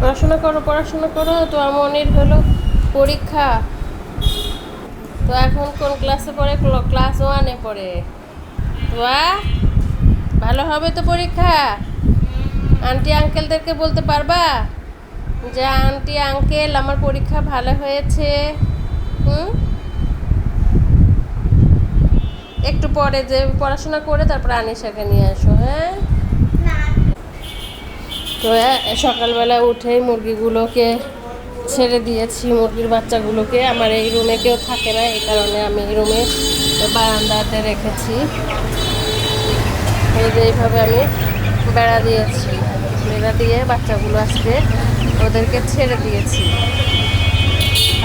পড়াশোনা করো পড়াশোনা করো, তো আমনের হলো পরীক্ষা। তো এখন কোন ক্লাসে পড়ে? ক্লাস ওয়ানে পড়ে। তো ভালো হবে তো পরীক্ষা? আন্টি আঙ্কেলদেরকে বলতে পারবা? যে আন্টি আঙ্কেল আমার পরীক্ষা ভালো হয়েছে। হুম? একটু পরে যে, পড়াশোনা করে তারপর আনিশাকে নিয়ে আসো হ্যাঁ? তো সকালবেলা উঠেই মুরগিগুলোকে ছেড়ে দিয়েছি, মুরগির বাচ্চাগুলোকে। আমার এই রুমে কেউ থাকে না, এই কারণে আমি এই রুমে বারান্দাতে রেখেছি। এই যে এইভাবে আমি বেড়া দিয়েছি। বেড়া দিয়ে বাচ্চাগুলো আজকে ওদেরকে ছেড়ে দিয়েছি।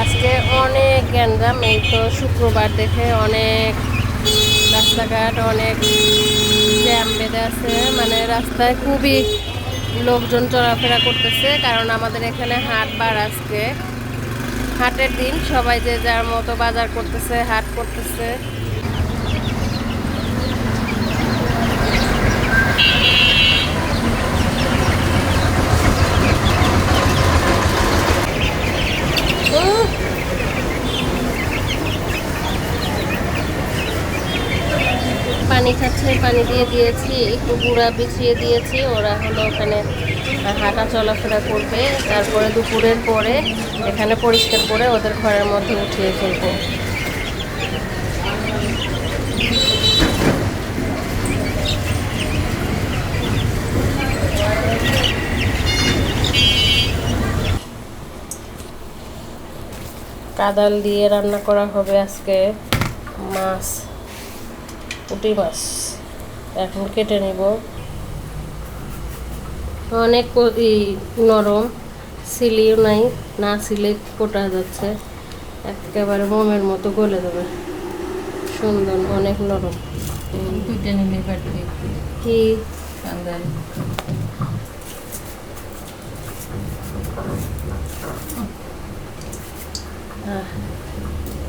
আজকে অনেক গ্যান্ডাম, এই তো শুক্রবার দেখে অনেক রাস্তাঘাট, অনেক জ্যাম বেঁধে আছে। মানে রাস্তায় খুবই লোকজন চলাফেরা করতেছে, কারণ আমাদের এখানে হাট বার আজকে। হাটের দিন সবাই যে যার মতো বাজার করতেছে, হাট করতেছে। পানি দিয়ে দিয়েছি, একটু গুঁড়া বিছিয়ে দিয়েছি, ওরা হলো ওখানে হাঁটা চলাফেরা করবে। তারপরে দুপুরের পরে এখানে পরিষ্কার করে ওদের ঘরের মধ্যে উঠিয়ে ফেলব। কাদাল দিয়ে রান্না করা হবে আজকে মাছ, পুঁটি মাছ। এখন কেটে নিব। অনেক নরম সিলিও নাই না সিলে কোটা যাচ্ছে। একেবারে মোমের মতো গলে যাবে। সুন্দর অনেক নরম। দুইটা নিলে পারবে কি?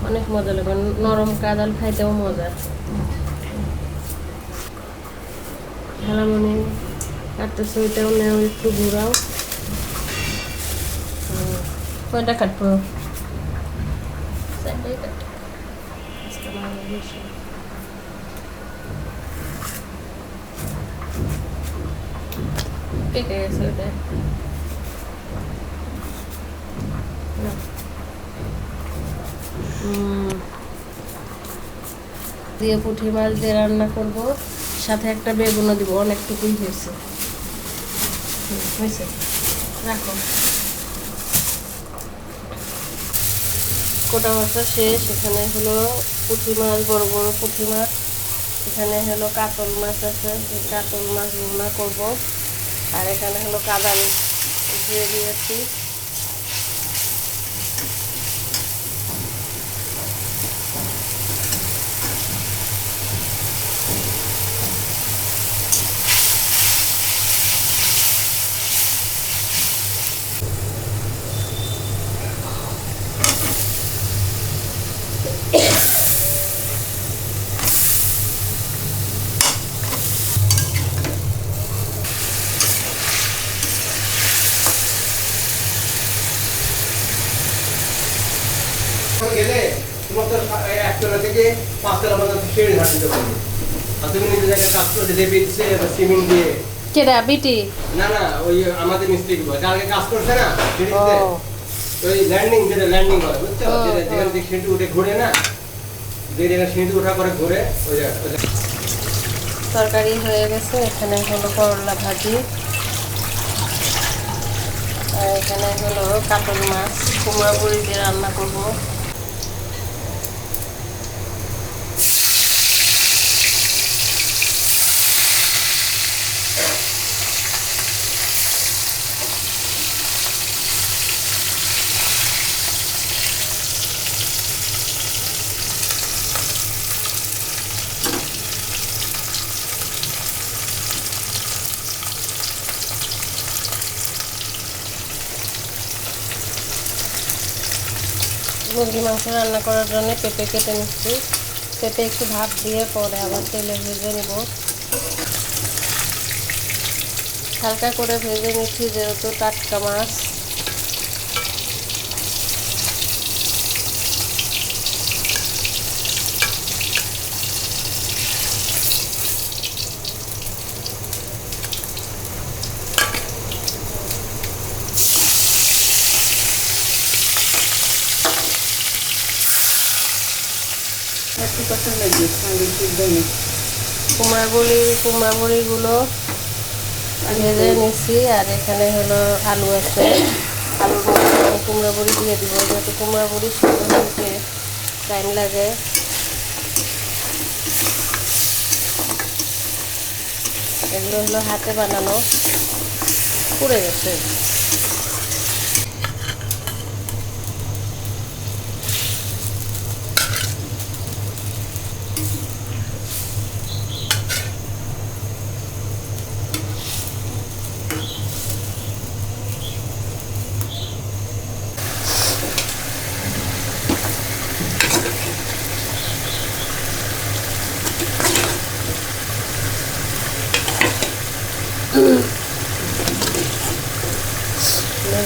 অনেক মজা লাগে নরম কাদাল খাইতেও মজা। হেলামনি কাটতেছে ওইটাও নেও একটু ঘুরাও। কয়টা কাটবো। কেটে গেছে ওটা। দিয়ে পুঁটি মাছ দিয়ে রান্না করব। সাথে একটা বেগুনও দিব, অনেকটুকুই হয়েছে। হয়েছে? রাখো। কোটা মাছটা শেষ, এখানে হলো পুঁটি মাছ, বড় বড় পুঁটি মাছ। এখানে হলো কাতল মাছ আছে, এই কাতল মাছ ভুনা করব। আর এখানে হলো কাদাল দিয়ে দিয়েছি। গেলে তোমার তো একতলা থেকে পাঁচতলা পর্যন্ত সিঁড়ি দিতে পারবে আর তুমি জায়গায় কাজ করে লেপে দিচ্ছে সিমেন্ট দিয়ে। কেডা বিটি? না না ওই আমাদের মিস্ত্রি যাকে কাজ করছে না সিঁড়িতে ওই ল্যান্ডিং যেটা ল্যান্ডিং হয় বুঝছ। যেখানে থেকে সিঁড়ি উঠে ঘুরে না যে জায়গায় সিঁড়ি ওঠা করে ঘুরে ওই জায়গা তরকারি হয়ে গেছে এখানে হলো করলা ভাজি। আর এখানে হলো কাতল মাছ কুমড়া বড়ি দিয়ে রান্না করব। মুরগি মাংস রান্না করার জন্য পেঁপে কেটে নিচ্ছি। পেঁপে একটু ভাপ দিয়ে পরে আবার তেলে ভেজে নেব। হালকা করে ভেজে নিচ্ছি, যেহেতু টাটকা মাছ। কত লাগবে সঙ্গে সিদ্ধ নেই কুমড়া বড়ি কুমড়া বড়িগুলো ভেজে নিচ্ছি আর এখানে হলো আলু আছে। আলুর মধ্যে আমি কুমড়া বড়ি দিয়ে দিব যেহেতু কুমড়া বড়ি সিদ্ধ হতে টাইম লাগে। এগুলো হলো হাতে বানানো পুড়ে গেছে।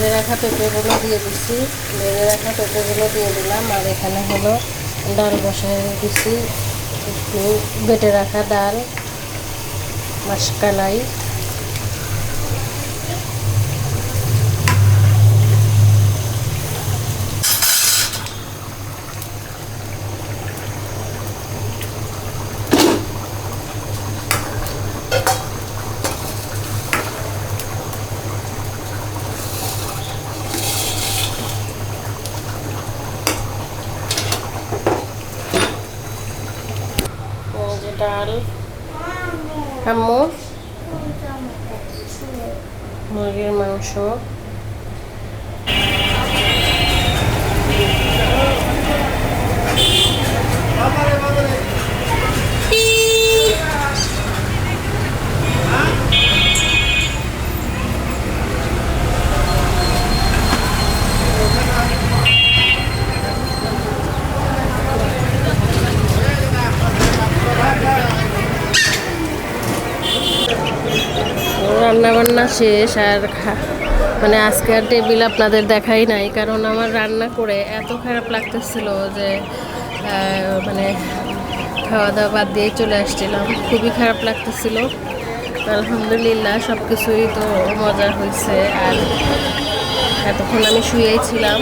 ভেজে রাখা পেঁপেগুলো দিয়ে দিচ্ছি ভেজে রাখা পেঁপেগুলো দিয়ে দিলাম আর এখানে হলো ডাল বসায় দিচ্ছি একটু বেটে রাখা ডাল। মাসকালাই এই যে ডাল আম্মু মুরগির মাংস রান্না বান্না শেষ আর মানে আজকে আর টেবিল আপনাদের দেখাই নাই, কারণ আমার রান্না করে এত খারাপ লাগতেছিল যে মানে খাওয়া দাওয়া বাদ দিয়ে চলে আসছিলাম। খুবই খারাপ লাগতেছিল। আলহামদুলিল্লাহ সব কিছুই তো মজা হয়েছে আর এতক্ষণ আমি শুয়েই ছিলাম।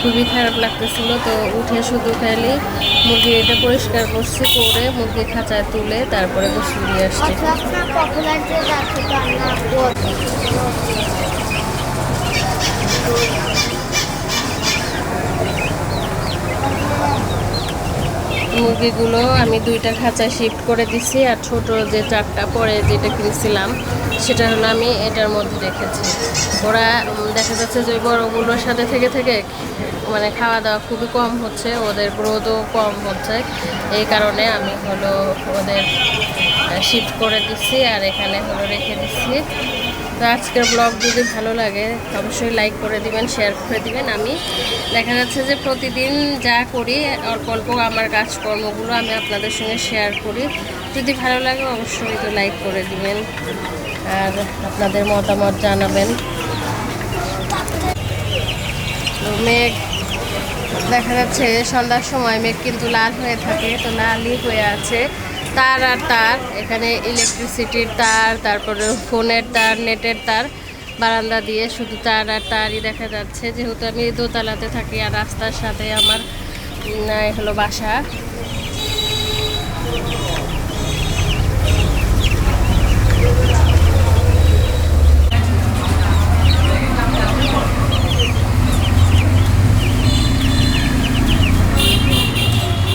খুবই খারাপ লাগতেছিল, তো উঠে শুধু খালি মুরগি এটা পরিষ্কার করছি, করে মুরগি খাঁচায় তুলে তারপরে গোসল দিয়ে আসছি। Thank যে যাচ্ছে রান্না মুরগিগুলো আমি দুইটা খাঁচায় শিফট করে দিছি আর ছোট যে চারটা পরে যেটা কিনেছিলাম, সেটা হলো আমি এটার মধ্যে রেখেছি। ওরা দেখা যাচ্ছে যে বড়গুলোর সাথে থেকে থেকে মানে খাওয়া দাওয়া খুবই কম হচ্ছে, ওদের গ্রোথও কম হচ্ছে। এই কারণে আমি হলো ওদের শিফট করে দিচ্ছি আর এখানে হলো রেখে দিচ্ছি তো আজকের ব্লগ যদি ভালো লাগে অবশ্যই লাইক করে দিবেন শেয়ার করে দিবেন। আমি দেখা যাচ্ছে যে প্রতিদিন যা করি, অল্প অল্প আমার কাজকর্মগুলো আমি আপনাদের সঙ্গে শেয়ার করি। যদি ভালো লাগে অবশ্যই তো লাইক করে দিবেন আর আপনাদের মতামত জানাবেন। মেঘ, দেখা যাচ্ছে সন্ধ্যার সময় মেঘ কিন্তু লাল হয়ে থাকে, তো লালই হয়ে আছে। তার আর তার। এখানে ইলেকট্রিসিটির তার, তারপরে ফোনের তার, নেটের তার। বারান্দা দিয়ে শুধু তার আর তারই দেখা যাচ্ছে। যেহেতু আমি দোতলাতে থাকি আর রাস্তার সাথে আমার হলো বাসা।